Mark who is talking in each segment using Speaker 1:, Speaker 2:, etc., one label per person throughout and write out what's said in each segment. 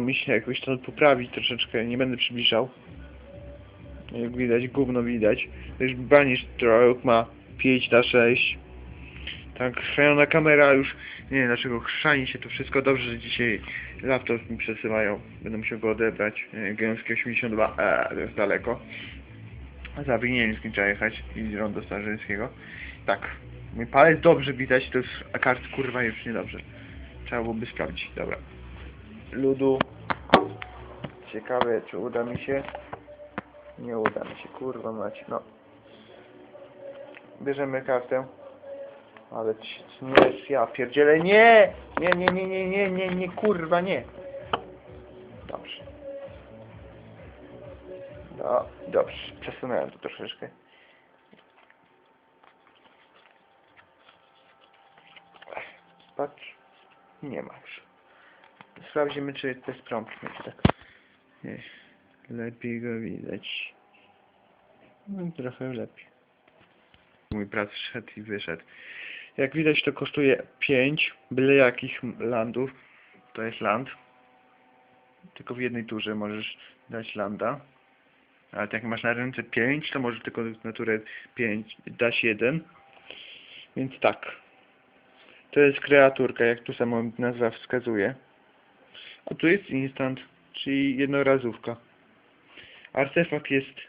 Speaker 1: Mi się jakoś to poprawić troszeczkę, nie będę przybliżał. Jak widać, gówno widać. To już banisz trochę ma 5 na 6. Tak, chrzaniona kamera już, nie wiem dlaczego chrzani się to wszystko. Dobrze, że dzisiaj laptop mi przesyłają. Będę musiał go odebrać. Gęskie 82, eee, to jest daleko. Za Winieńskim trzeba jechać i z rondo Starzyńskiego. Tak, mój palec dobrze widać, to jest, a kart kurwa już niedobrze. Trzeba byłoby sprawdzić, dobra. Ludu. Ciekawe, czy uda mi się. Nie uda mi się, kurwa mać, no. Bierzemy kartę. Ale nie, ja pierdzielę, nie! Nie, nie, nie, nie, nie, nie, nie, kurwa, nie. Dobrze. No, dobrze, przesunąłem to troszeczkę. Patrz, nie ma już. Sprawdzimy, czy te strąbki będzie tak. Nie, lepiej go widać. No, trochę lepiej. Mój brat wszedł i wyszedł. Jak widać, to kosztuje 5 byle jakich landów. To jest land. Tylko w jednej turze możesz dać landa. Ale jak masz na ręce 5, to możesz tylko na turę 5 dać jeden. Więc tak. To jest kreaturka, jak tu samo nazwa wskazuje. A tu jest instant, czyli jednorazówka. Artefakt jest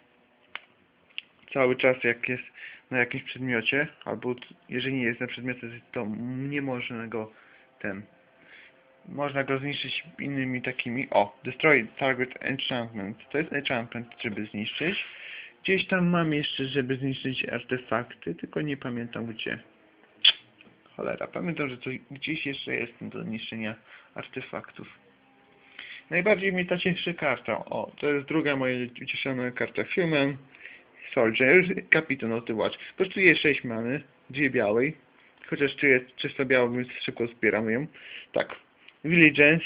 Speaker 1: cały czas jak jest na jakimś przedmiocie, albo jeżeli nie jest na przedmiocie, to nie można go ten. Można go zniszczyć innymi takimi. O, destroy target enchantment. To jest enchantment, żeby zniszczyć. Gdzieś tam mam jeszcze, żeby zniszczyć artefakty, tylko nie pamiętam gdzie. Cholera, pamiętam, że coś gdzieś jeszcze jest do niszczenia artefaktów. Najbardziej mnie ta cieszy karta. O, to jest druga moja ucieszona karta. Human Soldier, Kapitan of the Watch. Kosztuje 6 many, dwie białej. Chociaż tu jest czysto biała, więc szybko zbieram ją. Tak. Vigilance.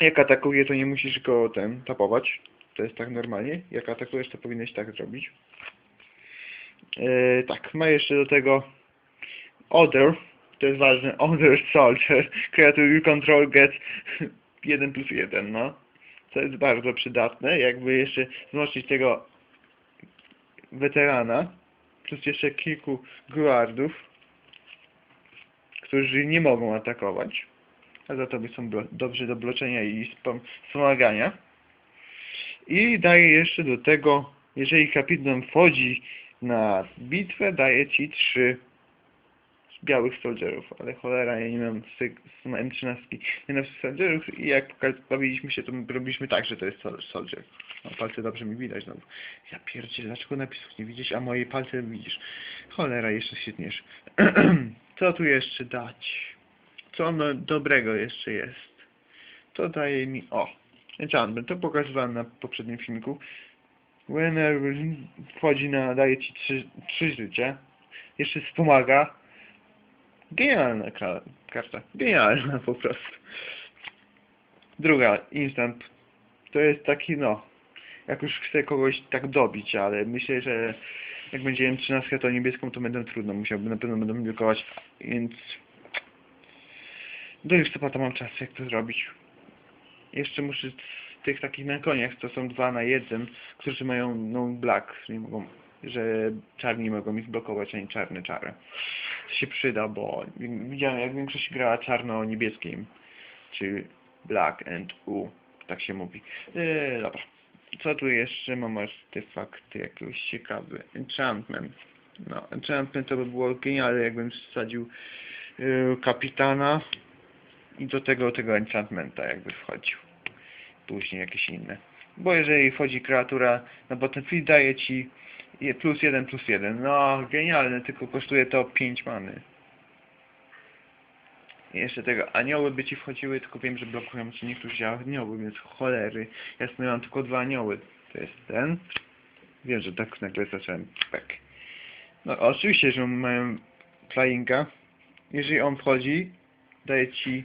Speaker 1: Jak atakuje, to nie musisz go ten tapować. To jest tak normalnie. Jak atakujesz, to powinieneś tak zrobić. Eee, tak, ma jeszcze do tego Other. To jest ważne. Other Soldier. Creature you control gets 1 plus 1, no. Co jest bardzo przydatne. Jakby jeszcze wzmocnić tego weterana, plus jeszcze kilku guardów, którzy nie mogą atakować, a za to są dobrzy do bloczenia i spom- wspomagania. I daje jeszcze do tego, jeżeli kapitan wchodzi na bitwę, daje ci trzy białych soldierów, ale cholera, ja nie mam z, tej- z M13 nie mam soldierów i jak bawiliśmy się, to my robiliśmy tak, że to jest sol- soldier. No, palce dobrze mi widać, no. Ja pierdzielę, dlaczego napisów nie widzisz, a moje palce widzisz? Cholera, jeszcze świetniejsze. Co tu jeszcze dać? Co no, dobrego jeszcze jest? To daje mi... O! Enchantment, to pokazywałem na poprzednim filmiku. Winner wchodzi na... daje ci trzy, trzy życia. Jeszcze wspomaga. Genialna ka- karta. Genialna po prostu. Druga, instant. To jest taki, no... Jak już chcę kogoś tak dobić, ale myślę, że jak będzie M13 to niebieską, to będę trudno musiałbym, na pewno będę blokować, więc do listopada mam czas, jak to zrobić. Jeszcze muszę z tych takich na koniach, to są dwa na jeden, którzy mają no black, nie mogą, że czarni mogą mi zblokować, a nie czarne czary. Się przyda, bo widziałem jak większość grała czarno-niebieskim, czy black and u, tak się mówi. Eee, dobra. Co tu jeszcze mam artefakty jakiegoś ciekawy? Enchantment. No, enchantment to by było genialne, jakbym wsadził yy, kapitana i do tego tego enchantmenta jakby wchodził. Później jakieś inne. Bo jeżeli wchodzi kreatura na Battlefield daje ci plus jeden plus jeden. No, genialne, tylko kosztuje to 5 many. I jeszcze tego anioły by ci wchodziły, tylko wiem, że blokują ci niektórzy anioły, więc cholery. Ja sobie mam tylko dwa anioły. To jest ten. Wiem, że tak nagle zacząłem. Tak. No oczywiście, że mają flyinga. Jeżeli on wchodzi, daje ci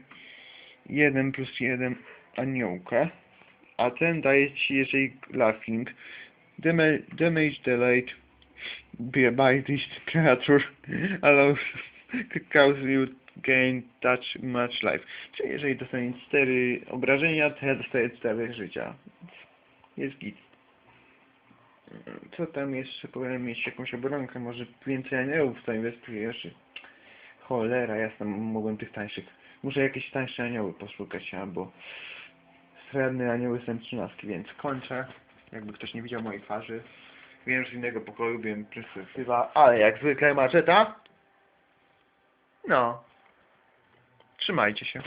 Speaker 1: 1 plus 1 aniołka. A ten daje ci, jeżeli laughing, damage, delayed by this creature allows cause you gain touch much life. Czyli jeżeli dostanie 4 obrażenia, to ja dostaję 4 życia. Jest git. Co tam jeszcze? Powinien mieć jakąś obronkę, może więcej aniołów zainwestuję jeszcze. Cholera, jasno, mogłem tych tańszych. Muszę jakieś tańsze anioły poszukać, albo srebrne anioły są 13, więc kończę. Jakby ktoś nie widział mojej twarzy. Wiem, że z innego pokoju, wiem, chyba, ale jak zwykle maczeta. No. Trzymajcie się.